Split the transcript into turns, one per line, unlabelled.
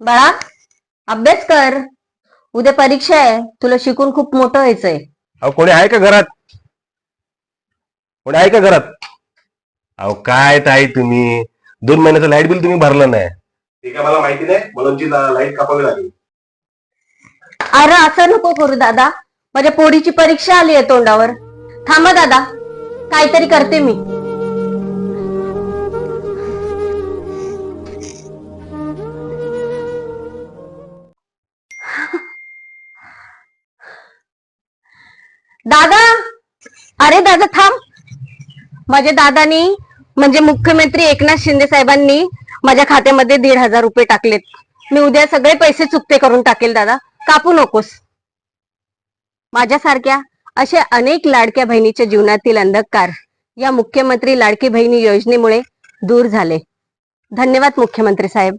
बाळा अभ्यास कर. उद्या परीक्षा आहे. तुला शिकून खूप मोठं व्हायचंय.
अहो कोणी आहे का घरात? कोणी आहे का घरात? अहो काय ताई तुम्ही? दोन महिन्याचं लाइट बिल तुम्ही भरलं नाही. ते काय मला माहिती नाही? म्हणून लाइट कापावी लागली.
अरे असं नको करू दादा. माझ्या पोरीची परीक्षा आली आहे तोंडावर. थांबा दादा. काहीतरी करते मी. दादा? अरे दादा थांब. माझ्या दादानी म्हणजे मुख्यमंत्री एकनाथ शिंदे साहेबांनी माझ्या खात्यामध्ये दीड हजार रुपये टाकलेत. मी उद्या सगळे पैसे चुकते करून टाकेल दादा. कापू नकोस. माझ्यासारख्या अशा अनेक लाडक्या बहिणीच्या जीवनातील अंधकार या मुख्यमंत्री लाडकी बहिणी योजनेमुळे दूर झाले. धन्यवाद मुख्यमंत्री साहेब.